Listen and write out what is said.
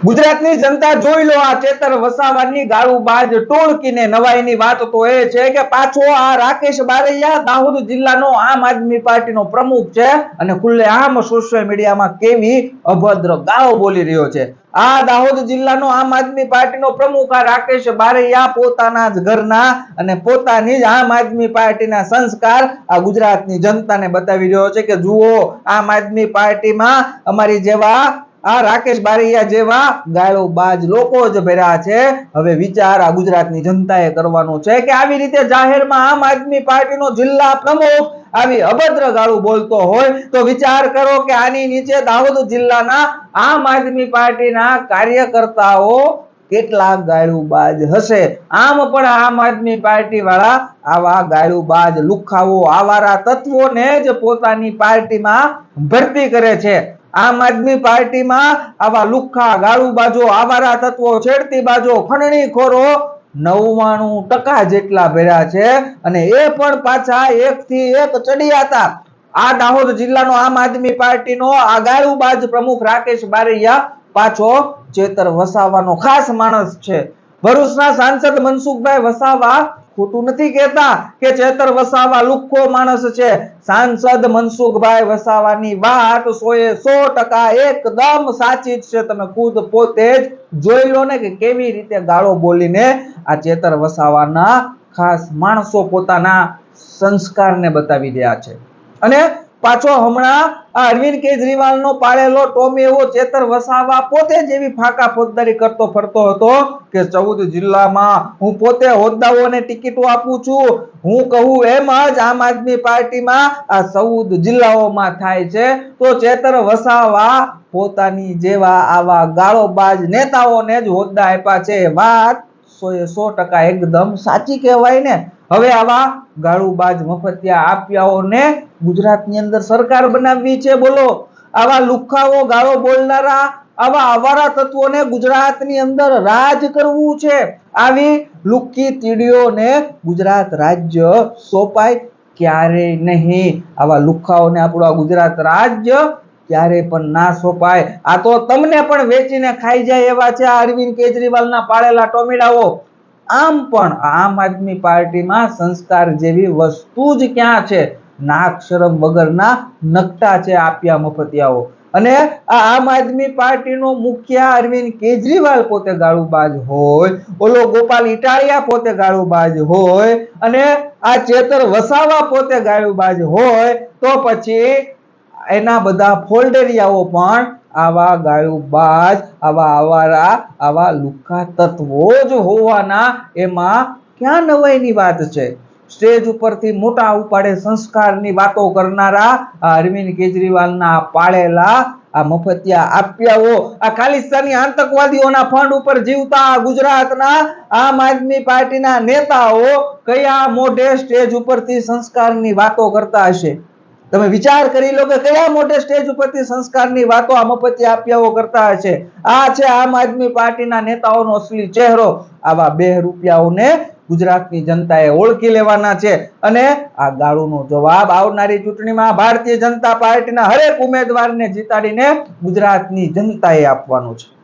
ગુજરાતની જનતા જોઈ લો આ ચેતર વસાવાની ગાળુબાજ ટોળકીને નવાઈની વાત તો એ છે કે પાછો આ રાકેશ બારૈયા દાહોદ જિલ્લાનો આમ આદમી પાર્ટીનો પ્રમુખ છે અને ખુલ્લેઆમ સોશિયલ મીડિયામાં કેવી અભદ્ર ગાળો બોલી રહ્યો છે. આ દાહોદ જિલ્લાનો આમ આદમી પાર્ટીનો પ્રમુખ આ રાકેશ બારૈયા પોતાના જ ઘરના અને પોતાની જ આમ આદમી પાર્ટીના સંસ્કાર આ ગુજરાતની જનતાને બતાવી રહ્યો છે કે જુઓ આમ આદમી પાર્ટીમાં અમારી જેવા આ રાકેશ બારૈયા જેવા ગાળો બાજ લોકો જ ભર્યા છે. હવે વિચાર આ ગુજરાતની જનતાએ કરવાનો છે કે આવી રીતે જાહેરમાં આમ આદમી પાર્ટીનો જિલ્લા પ્રમુખ આવી અભદ્ર ગાળું બોલતો હોય તો વિચાર કરો કે આની નીચે દાહોદ જિલ્લાના આમ આદમી પાર્ટીના કાર્યકર્તાઓ કેટલા ગાળુબાજ હશે? આમ પણ આમ આદમી પાર્ટી વાળા આવા ગાળુબાજ લુખાઓ આવારા તત્વોને જ પોતાની પાર્ટીમાં ભરતી કરે છે. આમ આદમી પાર્ટીમાં આવા લુખ્ખા ગાળુબાજો આવારા તત્વો છેડતી બાજો ખંડણીખોરો નવ્વાણું ટકા જેટલા ભેરા છે. અને એ પણ પાછા એક થી એક ચડિયાતા આ દાહોદ જિલ્લાનો આમ આદમી પાર્ટીનો આ ગાળુબાજ પ્રમુખ રાકેશ બારૈયા પાછો ચેતર વસાવાનો ખાસ માણસ છે. ભરૂચના સાંસદ મનસુખભાઈ વસાવા ખોટું નથી કહેતા કે ચેતર વસાવા લુખ્ખો માણસ છે. સાંસદ મનસુખભાઈ વસાવાની વાત સોએ સો ટકા એકદમ સાચી જ છે. તમે ખુદ પોતે જ જોઈ લો ને કે કેવી રીતે ગાળો બોલીને આ ચેતર વસાવાના ખાસ માણસો પોતાના સંસ્કારને બતાવી રહ્યા છે. અને પાછો હમણાં આ અરવિંદ કેજરીવાલનો પાળેલો ટોમી એવો ચેતર વસાવા પોતે જ એવી ફોજદારી કરતો ફરતો હતો કે ચૌદ જિલ્લામાં હું પોતે હોદ્દાઓને ટિકિટો આપું છું. હું કહું એમ જ આમ આદમી પાર્ટીમાં આ ચૌદ જિલ્લાઓમાં થાય છે. તો ચેતર વસાવા પોતાની જેવા આવા ગાળોબાજ નેતાઓને જ હોદ્દા આપ્યા છે. વાત સો એ સો ટકા એકદમ સાચી કહેવાય ને. હવે આવા ગાળુબાજ મફતિયા આપ્યાઓને ગુજરાતની અંદર સરકાર બનાવવી છે, બોલો. આવા લુખાઓ ગાળો બોલનારા, આવા અવારા તત્વોને ગુજરાતની અંદર રાજ કરવું છે. આવી લુક્કી તીડીઓને ગુજરાત રાજ્ય સોંપાય ક્યારેય નહીં? આવા લુખાઓને આપણું આ ગુજરાત રાજ્ય ક્યારે પણ ના સોંપાય. આ તો તમને પણ વેચીને ખાઈ જાય એવા છે આ અરવિંદ કેજરીવાલના પાળેલા ટોમેડાઓ આમ પણ આમ આદમી પાર્ટીમાં સંસ્કાર જેવી વસ્તુ જ ક્યાં છે? નાક વગરના નકટા છે આપ્યા મફતિયાઓ. અને આ આમ આદમી પાર્ટીનો મુખ્ય અરવિંદ કેજરીવાલ પોતે ગાળુબાજ હોય, ઓલો ગોપાલ ઇટાલિયા પોતે ગાળુબાજ હોય, અને આ ચેતર વસાવા પોતે ગાળુબાજ હોય, તો પછી એના બધા ફોલ્ડેરિયાઓ પણ આવા ગાળુબાજ આવા આવારા, આવા લુકા તત્વો જ હોવાના એમાં ક્યાં નવાઈની વાત છે? સ્ટેજ ઉપરથી મોટા ઉપાડે સંસ્કારની વાતો કરનારા અરવિંદ કેજરીવાલના પાળેલા આ મફતિયા આપ્યાઓ, આ ખાલિસ્તાની આતંકવાદીઓના ફંડ ઉપર જીવતા ગુજરાતના આમ આદમી પાર્ટીના નેતાઓ કયા મોઢે સ્ટેજ ઉપરથી સંસ્કારની વાતો કરતા હશે? તમે વિચાર કરી લો કે કયા મોટે સ્ટેજ ઉપરથી સંસ્કારની વાતો આ મફતી આપ્યાઓ કરતા હશે આ છે આમ આદમી પાર્ટીના નેતાઓનો અસલી ચહેરો. આવા બે રૂપિયાઓને ગુજરાતની જનતાએ ઓળખી લેવાના છે. અને આ ગાળુનો જવાબ આવનારી ચૂંટણીમાં ભારતીય જનતા પાર્ટીના હરેક ઉમેદવારને જીતાડીને ગુજરાતની જનતાએ આપવાનો છે.